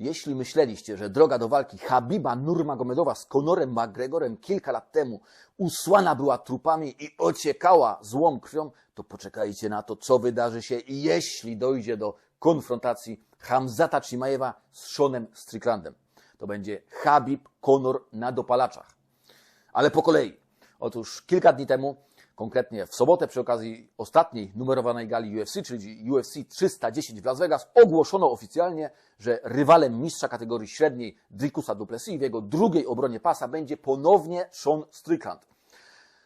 Jeśli myśleliście, że droga do walki Habiba Nurmagomedowa z Conorem McGregorem kilka lat temu usłana była trupami i ociekała złą krwią, to poczekajcie na to, co wydarzy się, jeśli dojdzie do konfrontacji Hamzata Chimaewa z Seanem Stricklandem. To będzie Habib Conor na dopalaczach. Ale po kolei. Otóż kilka dni temu, konkretnie w sobotę przy okazji ostatniej numerowanej gali UFC, czyli UFC 310 w Las Vegas, ogłoszono oficjalnie, że rywalem mistrza kategorii średniej Drikusa Duplessis w jego drugiej obronie pasa będzie ponownie Sean Strickland.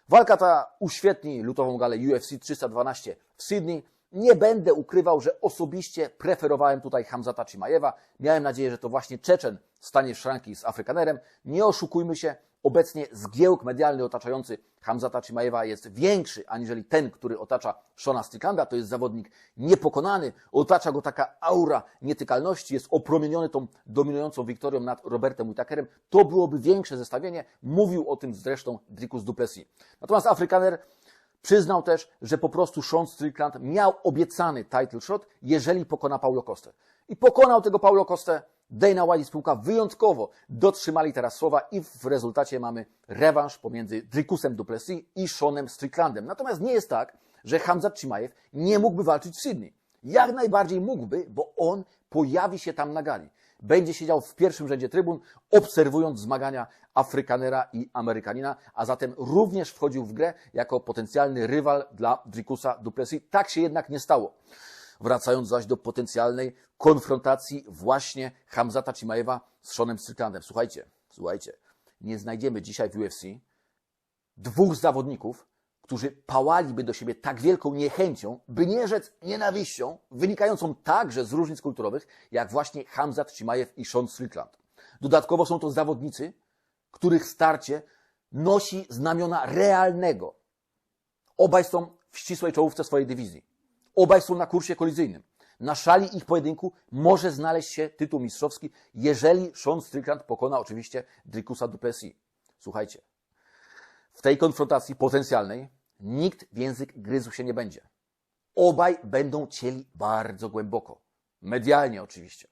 Walka ta uświetni lutową galę UFC 312 w Sydney. Nie będę ukrywał, że osobiście preferowałem tutaj Hamzata Chimaewa. Miałem nadzieję, że to właśnie Czeczen stanie w szranki z Afrykanerem. Nie oszukujmy się, obecnie zgiełk medialny otaczający Hamzata Chimaewa jest większy aniżeli ten, który otacza Shona Stricklanda. To jest zawodnik niepokonany, otacza go taka aura nietykalności, jest opromieniony tą dominującą wiktorią nad Robertem Whittakerem. To byłoby większe zestawienie. Mówił o tym zresztą Dricus Duplessis. Natomiast Afrykaner Przyznał też, że po prostu Sean Strickland miał obiecany title shot, jeżeli pokona Paulo Costę. I pokonał tego Paulo Costę. Dana White i spółka wyjątkowo dotrzymali teraz słowa i w rezultacie mamy rewanż pomiędzy Dricusem Duplessis i Seanem Stricklandem. Natomiast nie jest tak, że Hamzat Chimaev nie mógłby walczyć w Sydney. Jak najbardziej mógłby, bo on pojawi się tam na gali będzie siedział w pierwszym rzędzie trybun, obserwując zmagania Afrykanera i Amerykanina, a zatem również wchodził w grę jako potencjalny rywal dla Drikusa Duplessis. Tak się jednak nie stało. Wracając zaś do potencjalnej konfrontacji właśnie Hamzata Chimaewa z Seanem Stricklandem. Słuchajcie, słuchajcie, nie znajdziemy dzisiaj w UFC dwóch zawodników, którzy pałaliby do siebie tak wielką niechęcią, by nie rzec nienawiścią, wynikającą także z różnic kulturowych, jak właśnie Hamzat Chimaev i Sean Strickland. Dodatkowo są to zawodnicy, których starcie nosi znamiona realnego. Obaj są w ścisłej czołówce swojej dywizji. Obaj są na kursie kolizyjnym. Na szali ich pojedynku może znaleźć się tytuł mistrzowski, jeżeli Sean Strickland pokona oczywiście Drikusa Duplessis. Słuchajcie, w tej konfrontacji potencjalnej nikt w język gryzł się nie będzie. Obaj będą cieli bardzo głęboko. Medialnie oczywiście.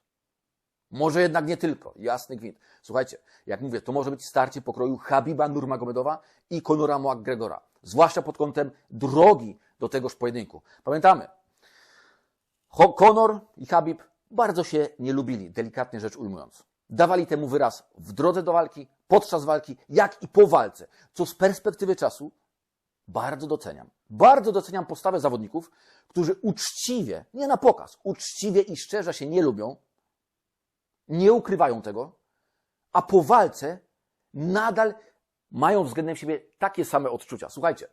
Może jednak nie tylko. Jasny gwint. Słuchajcie, jak mówię, to może być starcie pokroju Habiba Nurmagomedowa i Conora McGregora. Zwłaszcza pod kątem drogi do tegoż pojedynku. Pamiętamy, Conor i Habib bardzo się nie lubili, delikatnie rzecz ujmując. Dawali temu wyraz w drodze do walki, podczas walki, jak i po walce, co z perspektywy czasu bardzo doceniam. Bardzo doceniam postawę zawodników, którzy uczciwie, nie na pokaz, uczciwie i szczerze się nie lubią, nie ukrywają tego, a po walce nadal mają względem siebie takie same odczucia. Słuchajcie,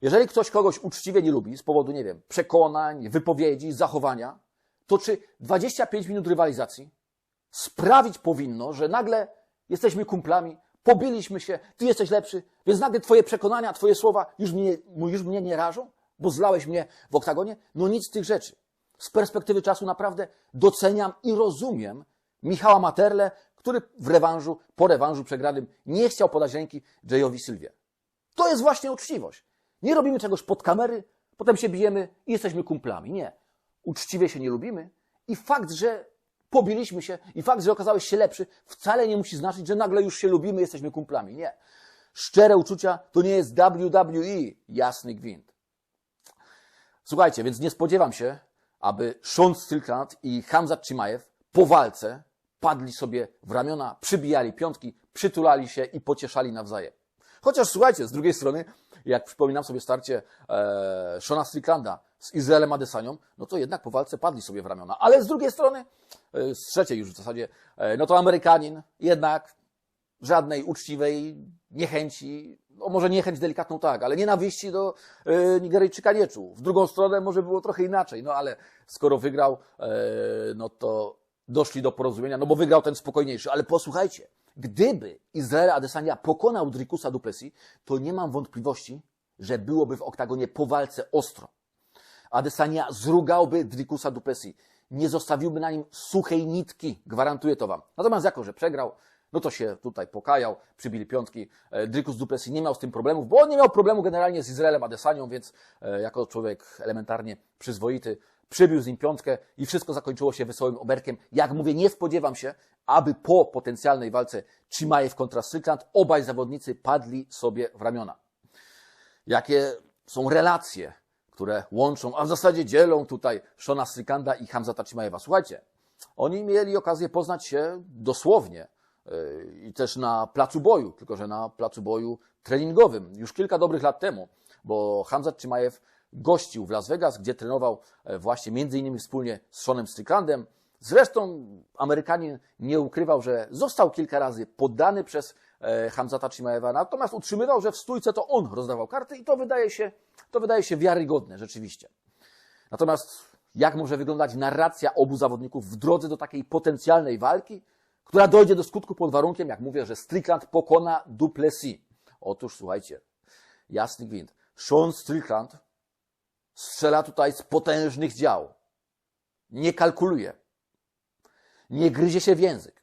jeżeli ktoś kogoś uczciwie nie lubi z powodu, nie wiem, przekonań, wypowiedzi, zachowania, to czy 25 minut rywalizacji sprawić powinno, że nagle jesteśmy kumplami, pobiliśmy się, ty jesteś lepszy, więc nagle twoje przekonania, twoje słowa już mnie, już mnie nie rażą, bo zlałeś mnie w oktagonie? No nic z tych rzeczy. Z perspektywy czasu naprawdę doceniam i rozumiem Michała Materle, który w rewanżu, po rewanżu przegranym nie chciał podać ręki Jayowi Sylwie. To jest właśnie uczciwość. Nie robimy czegoś pod kamery, potem się bijemy i jesteśmy kumplami. Nie. Uczciwie się nie lubimy i fakt, że pobiliśmy się i fakt, że okazałeś się lepszy, wcale nie musi znaczyć, że nagle już się lubimy, jesteśmy kumplami. Nie. Szczere uczucia to nie jest WWE, jasny gwint. Słuchajcie, więc nie spodziewam się, aby Sean Strickland i Hamzat Chimaev po walce padli sobie w ramiona, przybijali piątki, przytulali się i pocieszali nawzajem. Chociaż słuchajcie, z drugiej strony, jak przypominam sobie starcie e, Shona Stricklanda z Izraelem Adesanią, no to jednak po walce padli sobie w ramiona. Ale z drugiej strony, e, z trzeciej już w zasadzie, e, no to Amerykanin jednak żadnej uczciwej niechęci, no może niechęć delikatną tak, ale nienawiści do e, Nigeryjczyka nie czuł. W drugą stronę może było trochę inaczej, no ale skoro wygrał, no to doszli do porozumienia, no bo wygrał ten spokojniejszy. Ale posłuchajcie, gdyby Izrael Adesanya pokonał Drikusa Duplessis, to nie mam wątpliwości, że byłoby w oktagonie po walce ostro. Adesanya zrugałby Drikusa Duplessis. Nie zostawiłby na nim suchej nitki, gwarantuję to wam. Natomiast jako, że przegrał, no to się tutaj pokajał, przybili piątki. E, Drikus Duplessis nie miał z tym problemów, bo on nie miał problemu generalnie z Izraelem Adesanią, więc e, jako człowiek elementarnie przyzwoity przybił z nim piątkę i wszystko zakończyło się wesołym oberkiem. Jak mówię, nie spodziewam się, aby po potencjalnej walce Chimaev kontra Strickland obaj zawodnicy padli sobie w ramiona. Jakie są relacje, które łączą, a w zasadzie dzielą tutaj Shona Stricklanda i Hamzata Chimaewa. Słuchajcie, oni mieli okazję poznać się dosłownie yy, i też na placu boju, tylko że na placu boju treningowym już kilka dobrych lat temu, bo Hamzat Chimaev gościł w Las Vegas, gdzie trenował e, właśnie między innymi wspólnie z Seanem Stricklandem. Zresztą Amerykanin nie ukrywał, że został kilka razy poddany przez Hamzata Chimaewa, natomiast utrzymywał, że w stójce to on rozdawał karty i to wydaje się, to wydaje się wiarygodne rzeczywiście. Natomiast jak może wyglądać narracja obu zawodników w drodze do takiej potencjalnej walki, która dojdzie do skutku pod warunkiem, jak mówię, że Strickland pokona Duplessis. Otóż słuchajcie, jasny gwint. Sean Strickland strzela tutaj z potężnych dział. Nie kalkuluje. Nie gryzie się w język.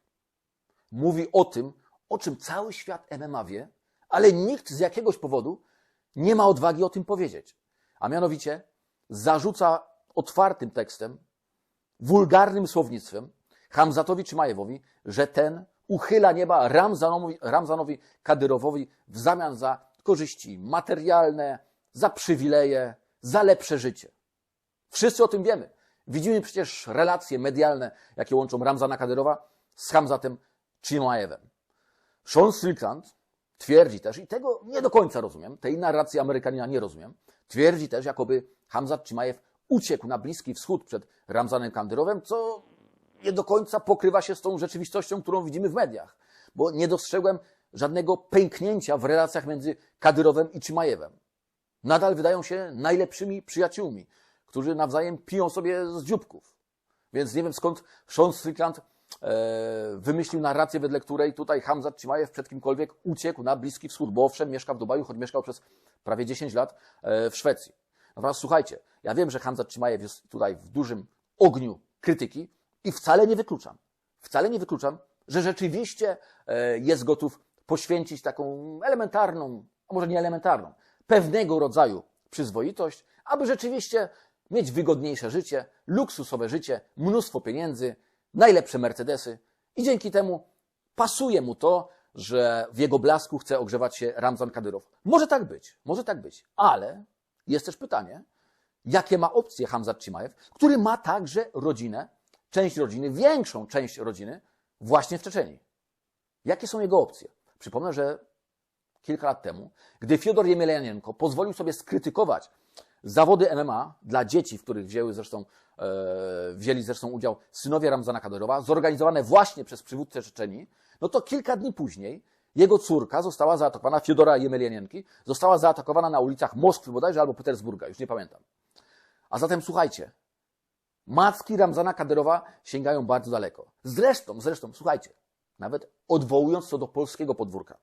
Mówi o tym, o czym cały świat MMA wie, ale nikt z jakiegoś powodu nie ma odwagi o tym powiedzieć. A mianowicie zarzuca otwartym tekstem, wulgarnym słownictwem Hamzatowi Czymajewowi, że ten uchyla nieba Ramzanowi, Ramzanowi Kadyrowowi w zamian za korzyści materialne, za przywileje, za lepsze życie. Wszyscy o tym wiemy. Widzimy przecież relacje medialne, jakie łączą Ramzana Kadyrowa z Hamzatem Chimaevem. Sean Strickland twierdzi też, i tego nie do końca rozumiem, tej narracji Amerykanina nie rozumiem, twierdzi też, jakoby Hamzat Chimaev uciekł na Bliski Wschód przed Ramzanem Kadyrowem, co nie do końca pokrywa się z tą rzeczywistością, którą widzimy w mediach, bo nie dostrzegłem żadnego pęknięcia w relacjach między Kadyrowem i Chimaevem nadal wydają się najlepszymi przyjaciółmi, którzy nawzajem piją sobie z dzióbków. Więc nie wiem skąd Sean Strickland wymyślił narrację, wedle której tutaj Hamzat Chimaev przed kimkolwiek uciekł na Bliski Wschód, bo owszem, mieszka w Dubaju, choć mieszkał przez prawie 10 lat e, w Szwecji. Natomiast słuchajcie, ja wiem, że Hamzat Chimaev jest tutaj w dużym ogniu krytyki i wcale nie wykluczam, wcale nie wykluczam, że rzeczywiście e, jest gotów poświęcić taką elementarną, a może nie elementarną, pewnego rodzaju przyzwoitość, aby rzeczywiście mieć wygodniejsze życie, luksusowe życie, mnóstwo pieniędzy, najlepsze Mercedesy i dzięki temu pasuje mu to, że w jego blasku chce ogrzewać się Ramzan Kadyrow. Może tak być, może tak być, ale jest też pytanie, jakie ma opcje Hamzat Chimaev, który ma także rodzinę, część rodziny, większą część rodziny właśnie w Czeczeniu. Jakie są jego opcje? Przypomnę, że kilka lat temu, gdy Fiodor Jemelianenko pozwolił sobie skrytykować zawody MMA dla dzieci, w których wzięły zresztą, e, wzięli zresztą udział synowie Ramzana Kadyrowa, zorganizowane właśnie przez przywódcę Czeczeni, no to kilka dni później jego córka została zaatakowana, Fiodora Jemelianienki, została zaatakowana na ulicach Moskwy bodajże albo Petersburga, już nie pamiętam. A zatem słuchajcie, macki Ramzana Kadyrowa sięgają bardzo daleko. Zresztą, zresztą, słuchajcie, nawet odwołując to do polskiego podwórka.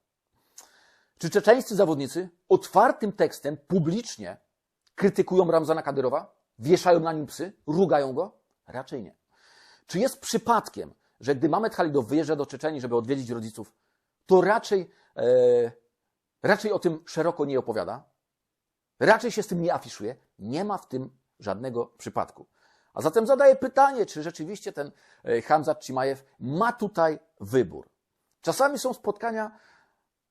Czy czeczeńscy zawodnicy otwartym tekstem, publicznie krytykują Ramzana Kadyrowa? Wieszają na nim psy? Rugają go? Raczej nie. Czy jest przypadkiem, że gdy Mamet Halidow wyjeżdża do Czeczeni, żeby odwiedzić rodziców, to raczej, e, raczej o tym szeroko nie opowiada? Raczej się z tym nie afiszuje? Nie ma w tym żadnego przypadku. A zatem zadaję pytanie, czy rzeczywiście ten e, Hamzat Chimajew ma tutaj wybór. Czasami są spotkania,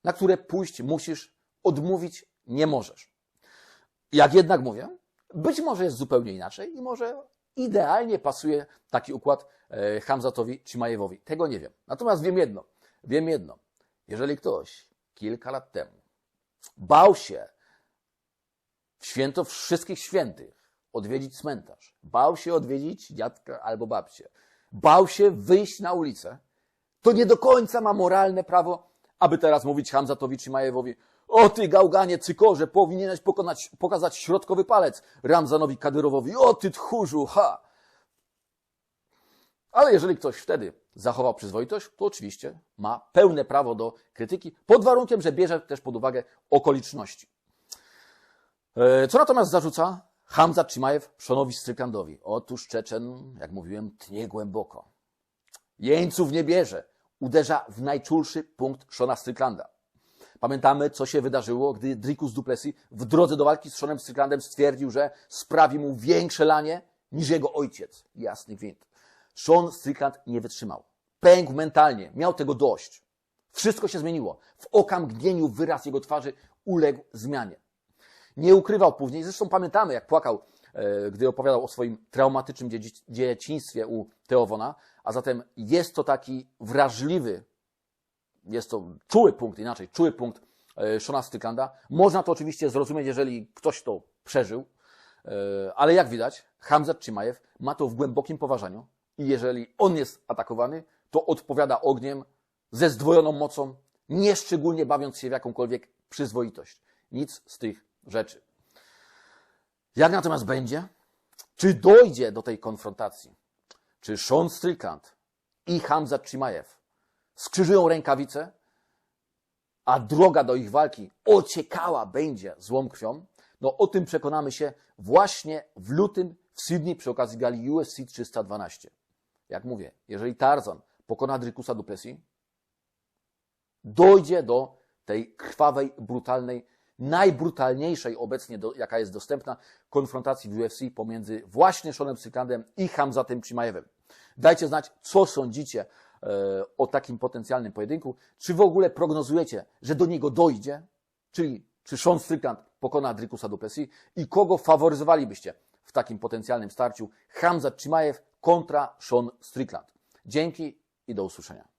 na które pójść musisz, odmówić nie możesz. Jak jednak mówię, być może jest zupełnie inaczej i może idealnie pasuje taki układ e, Hamzatowi Cimajewowi. Tego nie wiem. Natomiast wiem jedno. Wiem jedno. Jeżeli ktoś kilka lat temu bał się w święto wszystkich świętych odwiedzić cmentarz, bał się odwiedzić dziadka albo babcię, bał się wyjść na ulicę, to nie do końca ma moralne prawo aby teraz mówić Hamzatowi Majewowi, o ty gałganie, cykorze, powinieneś pokonać, pokazać środkowy palec Ramzanowi Kadyrowowi, o ty tchórzu, ha! Ale jeżeli ktoś wtedy zachował przyzwoitość, to oczywiście ma pełne prawo do krytyki, pod warunkiem, że bierze też pod uwagę okoliczności. E, co natomiast zarzuca Hamzat Chimajew Szonowi Strykandowi? Otóż Czeczen, jak mówiłem, tnie głęboko. Jeńców nie bierze uderza w najczulszy punkt Shona Stricklanda. Pamiętamy, co się wydarzyło, gdy Dricus Duplessis w drodze do walki z Seanem Stricklandem stwierdził, że sprawi mu większe lanie niż jego ojciec. Jasny gwint. Sean Strickland nie wytrzymał. Pękł mentalnie, miał tego dość. Wszystko się zmieniło. W okamgnieniu wyraz jego twarzy uległ zmianie. Nie ukrywał później, zresztą pamiętamy, jak płakał, e, gdy opowiadał o swoim traumatycznym dzieci- dzieciństwie u Teowona, a zatem jest to taki wrażliwy, jest to czuły punkt, inaczej, czuły punkt e, Shona Stricklanda. Można to oczywiście zrozumieć, jeżeli ktoś to przeżył, e, ale jak widać, Hamzat Chimaev ma to w głębokim poważaniu i jeżeli on jest atakowany, to odpowiada ogniem ze zdwojoną mocą, nie szczególnie bawiąc się w jakąkolwiek przyzwoitość. Nic z tych rzeczy. Jak natomiast będzie? Czy dojdzie do tej konfrontacji? Czy Sean Strickland i Hamzat Chimaev skrzyżują rękawice, a droga do ich walki ociekała będzie złą krwią? No o tym przekonamy się właśnie w lutym w Sydney przy okazji gali UFC 312. Jak mówię, jeżeli Tarzan pokona Drykusa Duplessis, dojdzie do tej krwawej, brutalnej, najbrutalniejszej obecnie, do, jaka jest dostępna, konfrontacji w UFC pomiędzy właśnie Seanem Stricklandem i Hamzatem Chimaevem. Dajcie znać, co sądzicie o takim potencjalnym pojedynku. Czy w ogóle prognozujecie, że do niego dojdzie? Czyli czy Sean Strickland pokona Drikusa Duplessis i kogo faworyzowalibyście w takim potencjalnym starciu Hamzat Chimaev kontra Sean Strickland? Dzięki i do usłyszenia.